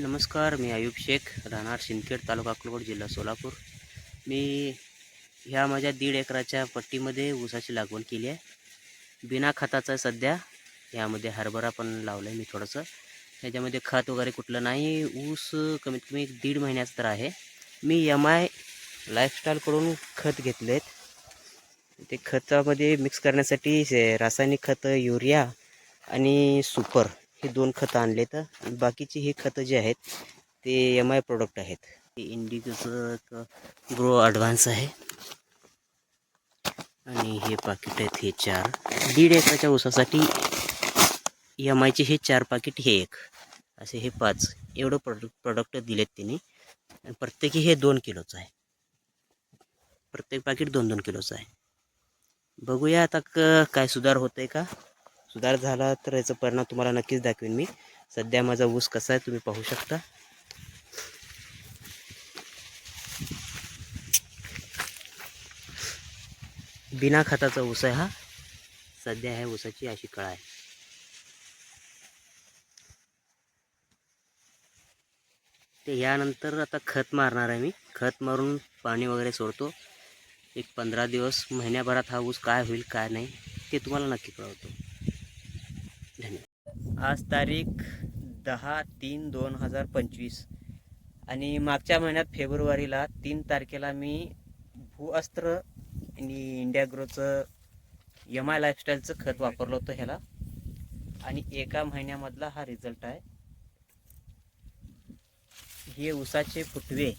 नमस्कार मी आयुब शेख राहणार सिंदखेड तालुका अक्कलकोट जिल्हा सोलापूर. मी ह्या माझ्या दीड एकराच्या पट्टीमध्ये ऊसाची लागवड केली आहे. बिना खताचं आहे सध्या ह्यामध्ये हरभरा पण लावला आहे मी थोडंसं. ह्याच्यामध्ये खत वगैरे कुठलं नाही ऊस कमीत कमी एक दीड महिन्याचं तर आहे. मी एम आय लाईफस्टाईलकडून खत घेतले आहेत ते खतामध्ये मिक्स करण्यासाठी रासायनिक खतं युरिया आणि सुपर. हे दोन खतं आणले तर बाकीचे हे खतं जे आहेत ते एम आय प्रोडक्ट आहेत. हे इंडिगोचं एक ग्रो ॲडव्हान्स आहे. आणि हे पाकिट आहेत हे चार. दीड एकराच्या ऊसासाठी एम आयचे हे चार पाकिट हे एक. असे हे पाच. एवढं प्रोडक्ट प्रोडक्ट दिलेत तिने. आणि प्रत्येकी हे दोन किलोचं आहे. प्रत्येक पाकिट दोन दोन किलोचं आहे. बघूया आता काय सुधार होतं आहे का? सुधार झाला तर याचा परिणाम तुम्हाला नक्कीच दाखवेन मी. सध्या माझा ऊस कसा आहे तुम्ही पाहू शकता. बिना खताचा ऊस आहे हा. सध्या ह्या ऊसाची अशी कळा आहे. ते यानंतर आता खत मारणार आहे मी. खत मारून पाणी वगैरे सोडतो. एक पंधरा दिवस महिन्याभरात हा ऊस काय होईल काय नाही ते तुम्हाला नक्की कळवतो. आज तारीख दहा तीन दोन हजार पंचवीस. आणि मागच्या महिन्यात फेब्रुवारीला तीन तारखेला मी भूअस्त्र आणि इंडिया ग्रोचं यम आय लाईफस्टाईलचं खत वापरलं होतं ह्याला. आणि एका महिन्यामधला हा रिझल्ट आहे. हे उसाचे फुटवे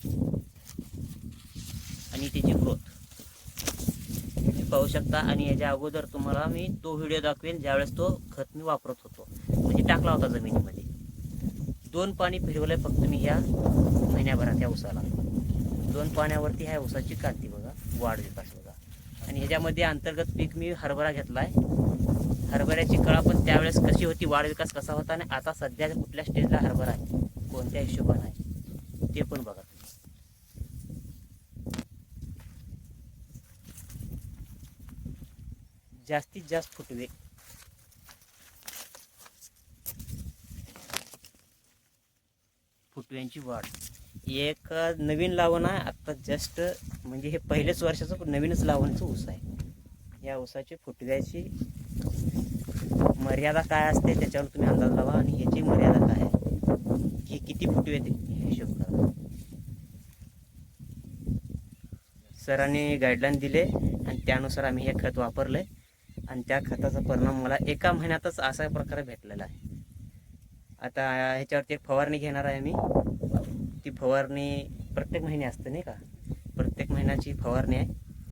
आणि त्याची ग्रोथ. पाहू शकता आणि याच्या अगोदर तुम्हाला मी तो व्हिडिओ दाखवेन ज्यावेळेस तो खत मी वापरत होतो. म्हणजे टाकला होता जमिनीमध्ये. दोन पाणी फिरवलंय फक्त मी ह्या महिन्याभरात या ऊसाला. दोन पाण्यावरती ह्या ऊसाची कांती बघा. वाढ विकास बघा. आणि ह्याच्यामध्ये अंतर्गत पीक मी हरभरा घेतला आहे हरभऱ्याची कळा पण त्यावेळेस कशी होती वाढ विकास कसा होता आणि आता सध्या कुठल्या स्टेजला हरभरा आहे? कोणत्या हिशोबाने आहे? ते पण बघा तुम्ही. जास्तीत जास्त फुटवे. फुटव्यांची वाढ. एक नवीन लावण आहे. आत्ता जस्ट म्हणजे हे पहिल्याच वर्षाचं नवीनच लावणचं ऊस आहे. या ऊसाची फुटव्याची मर्यादा काय असते त्याच्यावर तुम्ही अंदाज लावा आणि ह्याची मर्यादा काय आहे? की किती फुटवे ते हिशोब करा. सरांनी गाईडलाईन दिले आणि त्यानुसार आम्ही हे खत वापरले आणि त्या खताचा परिणाम मला एका महिन्यातच अशा प्रकारे भेटलेला आहे. आता ह्याच्यावरती एक फवारणी घेणार आहे मी. ती फवारणी प्रत्येक महिने असते नाही का? प्रत्येक महिन्याची फवारणी आहे.